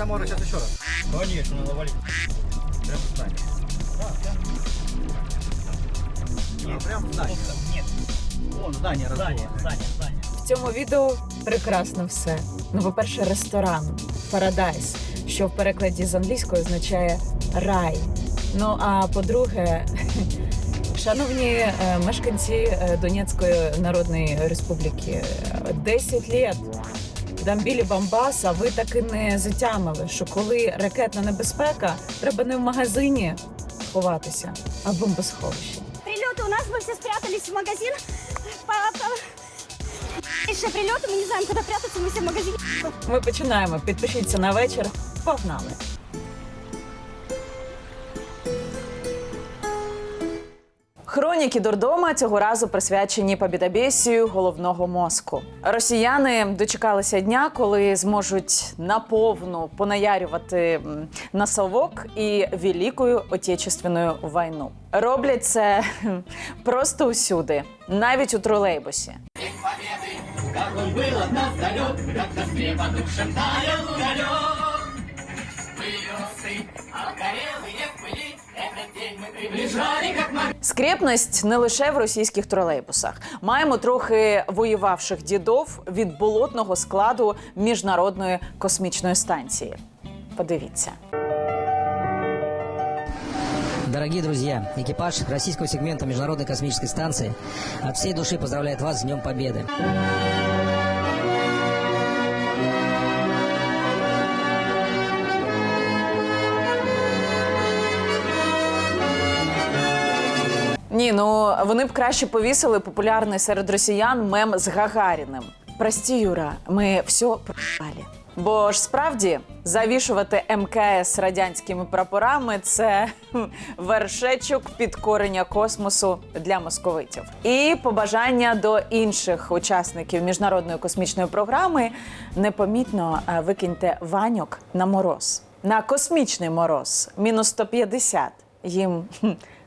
Это можно сейчас еще раз. Конечно, надо валить. Прям в здание. Да, прям. А, прям в здание. Нет, Вон здание здание, здание, здание. В цьому відео прекрасно все. Ну, по-перше, ресторан Парадайс, що в перекладі з англійської означає рай. Ну а по-друге, шановні е, мешканці е, Донецької Народної Республіки, е, 10 літ там білі бамбас, а ви так і не затямили, що коли ракетна небезпека, треба не в магазині ховатися, а в бомбосховищі. Прилеты у нас, мы все спрятались в магазин. По- по- Еще прилеты, мы не знаем, куда прятаться, мы все в магазине. Ми починаємо. Підпишіться на вечір. Погнали! Хроніки дурдома цього разу присвячені побідобєсію головного мозку. Росіяни дочекалися дня, коли зможуть наповну понаярювати на совок і Великою Отечественною війну. Роблять це просто усюди, навіть у тролейбусі. Скрєпність не лише в російських тролейбусах. Маємо трохи воювавших дідов від болотного складу міжнародної космічної станції. Подивіться. Дорогие друзья, экипаж российского сегмента Международной космической станции от всей души поздравляет вас с Днем Победы. Ні, ну вони б краще повісили популярний серед росіян мем з Гагаріним. Прості, Юра, ми все пропали. Бо ж справді завішувати МКС радянськими прапорами це вершечок підкорення космосу для московитів. І побажання до інших учасників міжнародної космічної програми непомітно е, викиньте ваньок на мороз. На космічний мороз мінус 150. Їм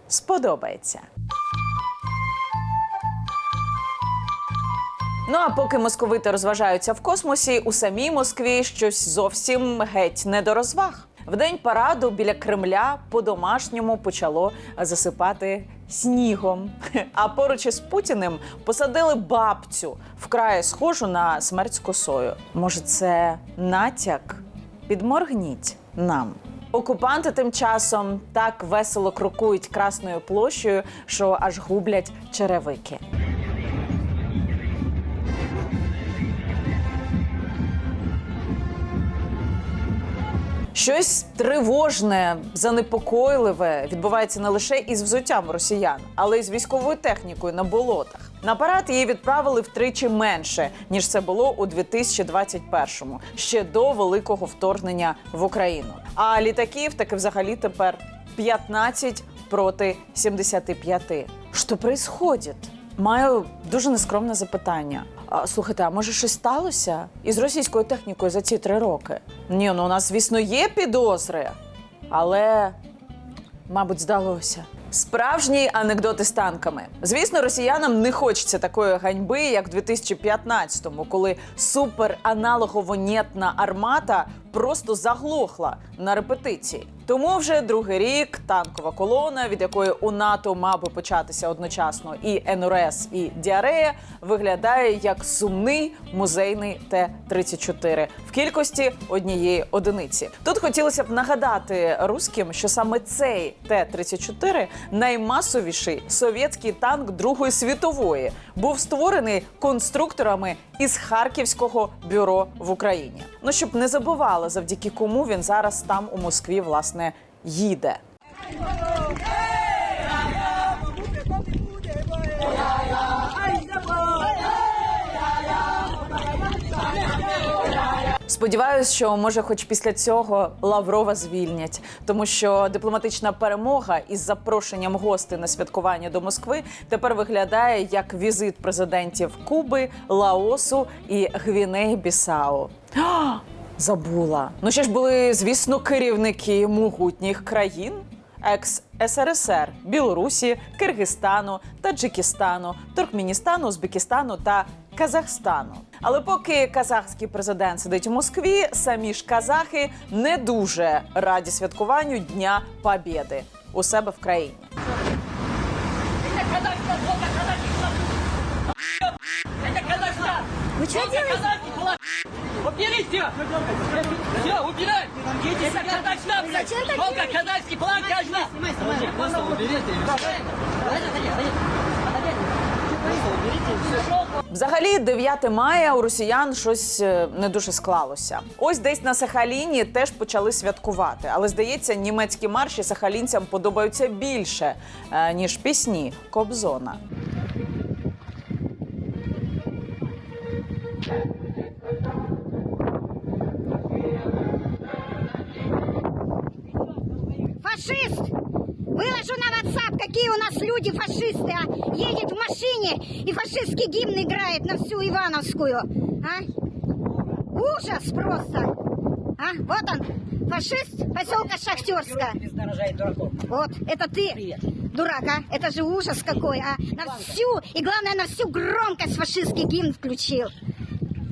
сподобається. Ну а поки московити розважаються в космосі, у самій Москві щось зовсім геть не до розваг. В день параду біля Кремля по-домашньому почало засипати снігом. А поруч із Путіним посадили бабцю вкрай схожу на смерть з косою. Може, це натяк? Підморгніть нам. Окупанти тим часом так весело крокують красною площею, що аж гублять черевики. Щось тривожне, занепокойливе відбувається не лише із взуттям росіян, але й з військовою технікою на болотах. На парад її відправили втричі менше ніж це було у 2021-му, ще до великого вторгнення в Україну. А літаків таки взагалі тепер 15 проти 75. Що происходит? Маю дуже нескромне запитання. Слухайте, а може щось сталося із російською технікою за ці три роки? Ні, ну у нас, звісно, є підозри, але мабуть, здалося. Справжні анекдоти з танками. Звісно, росіянам не хочеться такої ганьби, як в 2015-му, коли супераналоговонєтна армата просто заглохла на репетиції. Тому вже другий рік танкова колона, від якої у НАТО мав би початися одночасно і НРС, і діарея, виглядає як сумний музейний Т-34 в кількості однієї одиниці. Тут хотілося б нагадати русським, що саме цей Т-34 наймасовіший совєтський танк Другої світової був створений конструкторами із Харківського бюро в Україні. Ну щоб не забували, завдяки кому він зараз там у Москві власне їде. Сподіваюсь, що може, хоч після цього Лаврова звільнять, тому що дипломатична перемога із запрошенням гостей на святкування до Москви тепер виглядає як візит президентів Куби, Лаосу і Гвінеї Бісау. Забула. Ну ще ж були, звісно, керівники могутніх країн. екс-СРСР, Білорусі, Киргизстану, Таджикистану, Туркменістану, Узбекистану та Казахстану. Але поки казахський президент сидить у Москві, самі ж казахи не дуже раді святкуванню Дня Побєди у себе в країні. Вы что делаете? Убери все! Все, убирай! Это Казахстан, Только казахский план каждый! Просто уберите Взагалі, 9 мая у росіян щось е, не дуже склалося. Ось десь на Сахаліні теж почали святкувати. Але здається, німецькі марші сахалінцям подобаються більше е, ніж пісні Кобзона. Фашист! Выложу на WhatsApp, какие у нас люди фашисты, а? Едет в машине и фашистский гимн играет на всю Ивановскую, а? Ужас просто! А? Вот он, фашист поселка Шахтерска. Вот, это ты, дурак, а? Это же ужас какой, а? На всю, и главное, на всю громкость фашистский гимн включил.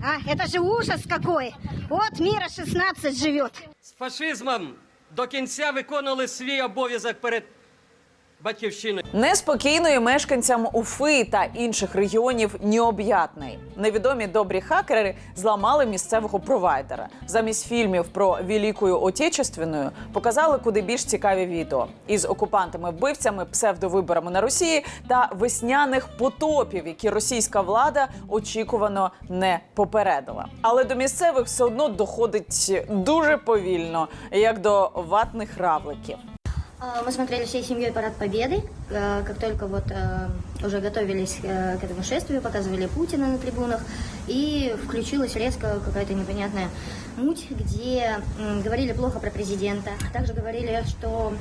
А? Это же ужас какой! Вот мира 16 живет. З фашизмом до кінця виконували свій обов'язок перед батьківщиною. Неспокійно і мешканцям Уфи та інших регіонів Необ'ятний. Невідомі добрі хакери зламали місцевого провайдера. Замість фільмів про Великою Отечественною показали куди більш цікаві відео із окупантами-вбивцями, псевдовиборами на Росії та весняних потопів, які російська влада очікувано не попередила. Але до місцевих все одно доходить дуже повільно, як до ватних равликів. А, Мы смотрели всей семьей парад Победы. Э, Как только вот э, уже готовились э, к этому шествию, показывали Путина на трибунах, и включилась резко какая-то непонятная муть, где м, говорили плохо про президента. Также говорили, что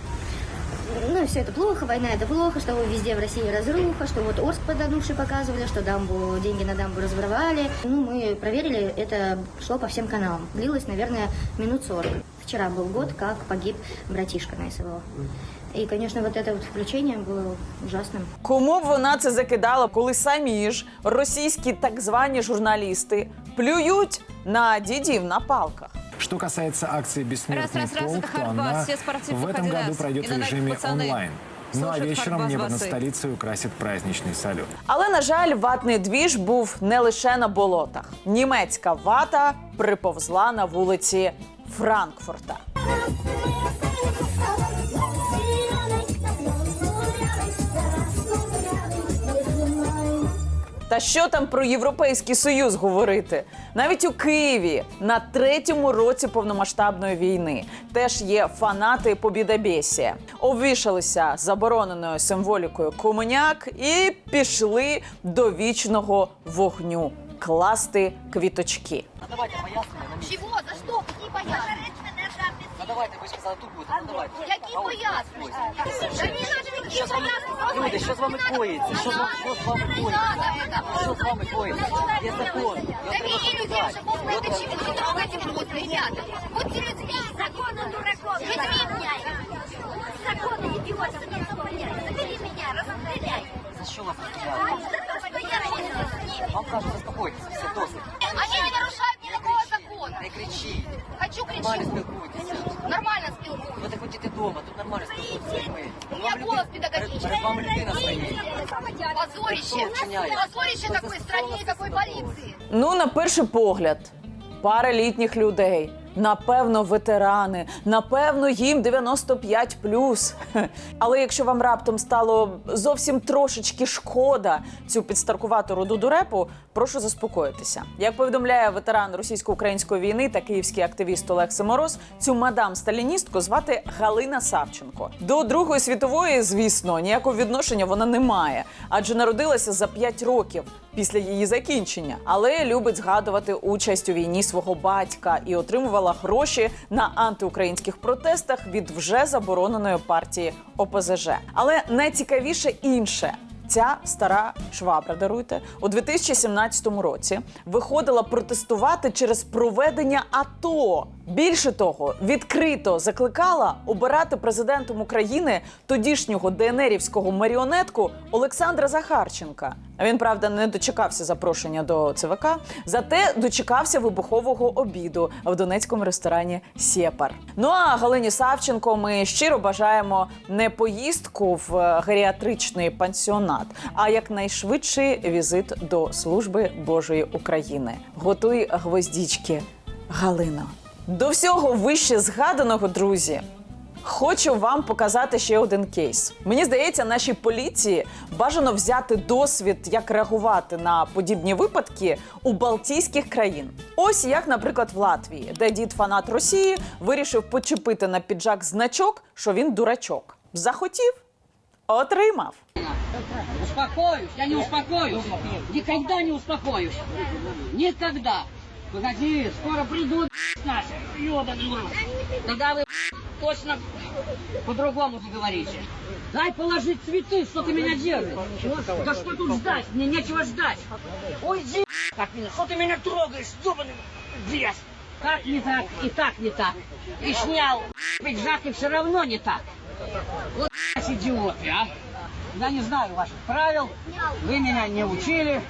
ну, все это плохо, война это плохо, что везде в России разруха, что вот Орск подонувший показывали, что дамбу, деньги на дамбу разворовали. Ну, мы проверили, это шло по всем каналам. Длилось, наверное, минут 40. Вчера был год, как погиб братишка на СВО. И, конечно, вот это вот включение было ужасным. Кому б вона це закидала, коли самі ж російські так звані журналісти плюють на дідів на палках? Что касается акции «Бессмертный Раз, раз, раз, полк», это то Хардбас, она все спортивцы в этом Хадидас. году пройдет в И на режиме пацаны онлайн. Ну а слушают вечером Хардбас небо над басы. столицей украсит праздничный салют. Але на жаль, ватний двіж був не лише на болотах. Німецька вата приповзла на вулиці Франкфурта. Та що там про європейський союз говорити? Навіть у Києві на третьому році повномасштабної війни теж є фанати побідобєсія. Обвішалися забороненою символікою комуняк і пішли до вічного вогню класти квіточки. Давайте пояснення на Чего? За? Какие пояснения? Ну давайте, ви сказали, тут буде. Ну давайте. Какие пояснения? Да не надо. Люди, що з вами коїться? Що з вами, що з вами коїться? Що з вами коїться? Є закон. Його треба соблюдати. Його треба-. Будьте людьми. Законом дураком. Людьми меняй. Законы идиотов не понять. Забери меня, расстреляй. За що вас розстріляли? Вам кажуть, заспокойтесь, все досить. Они не нарушают. Не кричіть. Хочу Нормально кричу. спілкуйтеся. Нормально спілкуюсь. Ви так хочете вдома, тут нормально спілкуйтеся. У меня голос. Перед вами людина стоїть. Позорище. Кто вчиняет? Позорище Кто такой стране и такой полиции. Ну, на перший погляд, пара літніх людей. Напевно, ветерани, напевно, їм 95 Але якщо вам раптом стало зовсім трошечки шкода цю підстаркувату роду дурепу, прошу заспокоїтися. Як повідомляє ветеран російсько-української війни та київський активіст Олег Семороз, цю мадам сталіністку звати Галина Савченко. До Другої світової, звісно, ніякого відношення вона не має, адже народилася за 5 років після її закінчення, але любить згадувати участь у війні свого батька і отримувала гроші на антиукраїнських протестах від вже забороненої партії ОПЗЖ. Але найцікавіше інше. Ця стара швабра, даруйте, у 2017 році виходила протестувати через проведення АТО Більше того, відкрито закликала обирати президентом України тодішнього ДНРівського маріонетку Олександра Захарченка. Він правда не дочекався запрошення до ЦВК, зате дочекався вибухового обіду в донецькому ресторані Сєпар. Ну а Галині Савченко ми щиро бажаємо не поїздку в е, геріатричний пансіонат, а якнайшвидший візит до служби Божої України. Готуй гвоздічки, Галино. До всього вище згаданого, друзі. Хочу вам показати ще один кейс. Мені здається, нашій поліції бажано взяти досвід, як реагувати на подібні випадки у Балтійських країн. Ось як, наприклад, в Латвії, де дід фанат Росії вирішив почепити на піджак значок, що він дурачок. Захотів, отримав. Успокоюсь, я не успокоюсь. Никогда не успокоюсь. Никогда. Погоди, скоро придут наши. Ёбаный рот. Тогда вы точно по-другому заговорите. Дай положить цветы, что ты меня держишь. Да что тут ждать? Мне нечего ждать. Ой, иди как меня. Что ты меня трогаешь, ёбаный бес? Как не так и так не так. И снял пиджак и все равно не так. Вот идиоты, а. Я не знаю ваших правил, вы меня не учили.